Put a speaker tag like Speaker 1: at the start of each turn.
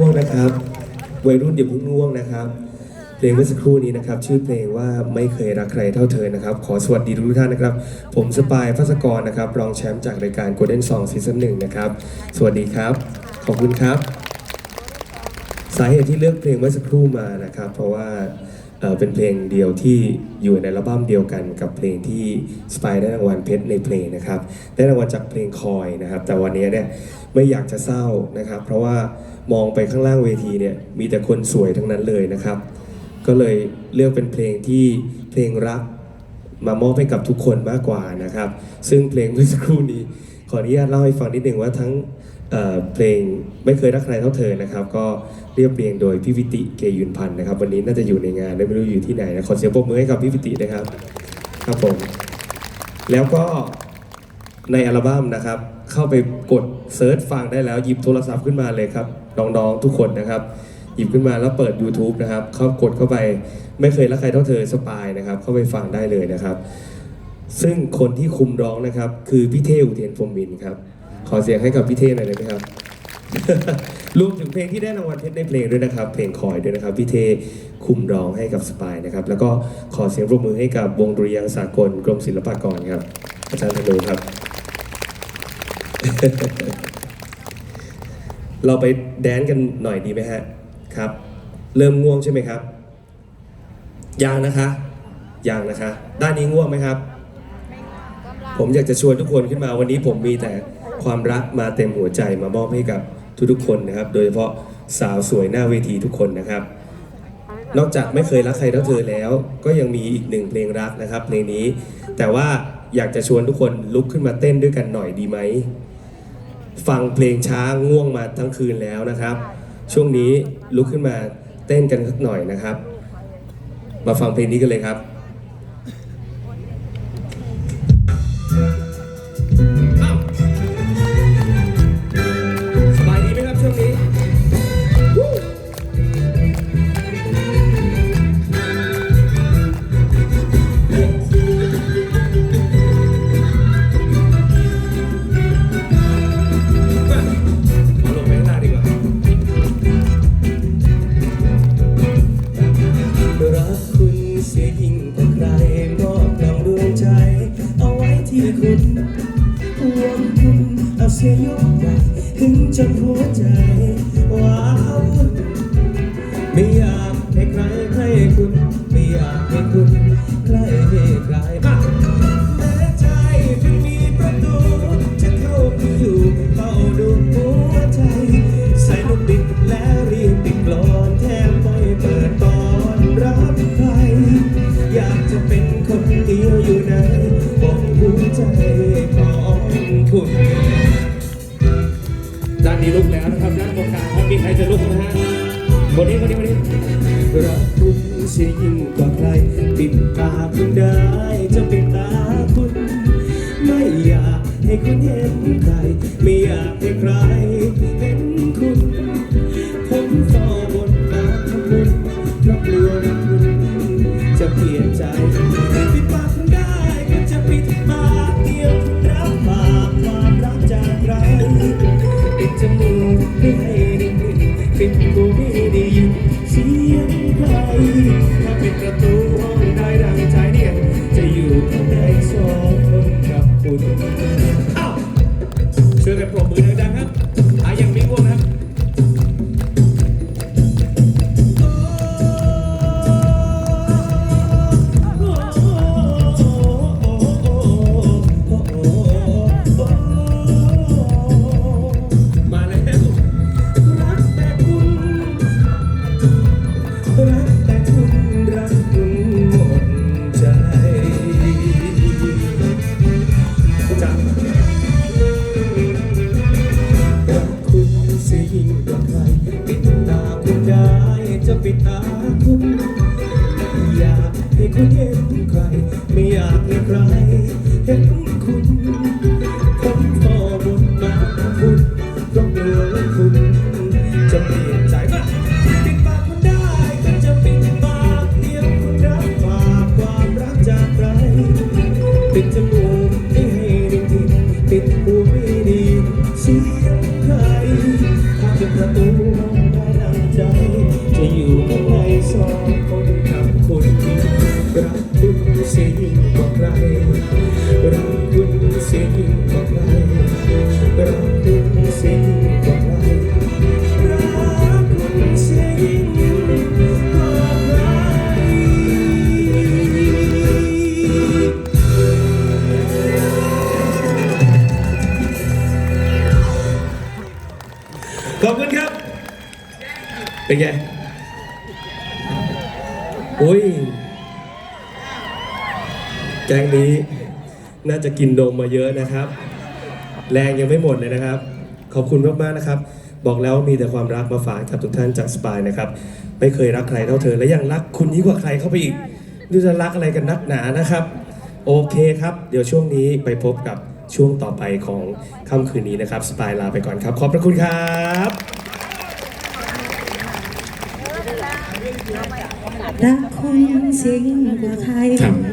Speaker 1: ง่วงนะครับวัยรุ่นอย่าเพิ่งง่วงนะครับ เพลงเมื่อสักครู่นี้นะครับ ชื่อเพลงว่าไม่เคยรักใครเท่าเธอนะครับ ขอสวัสดีทุกท่านนะครับ ผมสปายพัสกรนะครับ รองแชมป์จากรายการ Golden Song ซีซั่นหนึ่งนะครับ สวัสดีครับ ขอบคุณครับ สาเหตุที่เลือกเพลงเมื่อสักครู่มานะครับ เพราะว่า เอ่อเป็นเพลงเดียวที่อยู่ในอัลบั้มเดียวกันกับเพลงที่สปายได้รางวัลเพชรในเพลงนะครับได้รางวัลจากเพลงคอยนะครับแต่วันนี้เนี่ยไม่อยากจะเศร้านะครับ เพราะว่ามองไปข้างล่างเวทีเนี่ยมีแต่คนสวยทั้งนั้นเลยนะครับ ก็เลยเลือกเป็นเพลงที่เพลงรักมามอบให้กับทุกคนมากกว่านะครับ ซึ่งเพลงเมื่อสักครู่นี้ขออนุญาตเล่าให้ฟังนิดหนึ่งว่าทั้ง เพลงไม่เคยรักใครเท่าเธอนะครับ ก็เรียบเรียงโดยพี่วิติเกยุนพันธ์นะครับ วันนี้น่าจะอยู่ในงานไม่รู้อยู่ที่ไหนนะขอเสียงปรบมือให้กับพี่วิตินะครับครับผมแล้วก็ในอัลบั้มนะครับ เข้าไปกดเซิร์ชฟังได้แล้วหยิบโทรศัพท์ขึ้นมาเลยครับน้องๆทุกคนนะครับ หยิบขึ้นมาแล้วเปิด YouTube นะครับ เข้ากดเข้าไปไม่เคยรักใครเท่าเธอสปายนะครับ เข้าไปฟังได้เลยนะครับ ซึ่งคนที่คุมร้องนะครับ คือพี่เท่อุเทนพรมินครับ ขอเสียงให้กับพี่เท่หน่อยได้ไหมครับรวมถึงเพลงที่ได้รางวัลเพชรในเพลงด้วยนะครับ เพลงคอยด้วยนะครับพี่เทคุมร้องให้กับสปายนะครับ แล้วก็ขอเสียงปรบมือให้กับวงดุริยางค์สากลกรมศิลปากรครับอาจารย์ธนูครับ เราไปแดนซ์กันหน่อยดีไหมฮะครับ เริ่มง่วงใช่ไหมครับยังนะคะยังนะคะ ด้านนี้ง่วงไหมครับ ผมอยากจะชวนทุกคนขึ้นมาวันนี้ผมมีแต่ ความรักมาเต็มหัวใจมามอบให้กับทุกๆคนนะครับ โดยเฉพาะสาวสวยหน้าเวทีทุกคนนะครับ นอกจากไม่เคยรักใครเท่าเธอแล้ว ก็ยังมีอีกหนึ่งเพลงรักนะครับเพลงนี้ แต่ว่าอยากจะชวนทุกคนลุกขึ้นมาเต้นด้วยกันหน่อยดีไหมฟังเพลงช้าง่วงมาทั้งคืนแล้วนะครับ ช่วงนี้ลุกขึ้นมาเต้นกันสักหน่อยนะครับ มาฟังเพลงนี้กันเลยครับ สียยกใหญ่ถึงจนหัวใจว้าวไม่อยาก จะลุกนะ
Speaker 2: ฮะคนนี้คนนี้คนนี้
Speaker 1: รักคุณเสียยิ่งกว่าใครปิดตาคุณได้จะปิดตาคุณ ไม่อยากให้คุณเห็นากให้คุณเห็นใคร ไม่
Speaker 2: อยา
Speaker 1: กให้ใครเห็น เป็นไงอุ้ย แกงนี้น่าจะกินนมมาเยอะนะครับ แรงยังไม่หมดเลยนะครับ ขอบคุณมากๆนะครับ บอกแล้วมีแต่ความรักมาฝากกับทุกท่านจากสปายนะครับ ไม่เคยรักใครเท่าเธอ และยังรักคุณยิ่งกว่าใครเข้าไปอีกดูจะรักอะไรกันนักหนานะครับ โอเคครับ เดี๋ยวช่วงนี้ไปพบกับช่วงต่อไปของค่ำคืนนี้นะครับ สปายลาไปก่อนครับ ขอบพระคุณครับ
Speaker 3: รักคุณเสียยิ่งกว่าใคร
Speaker 2: ทำ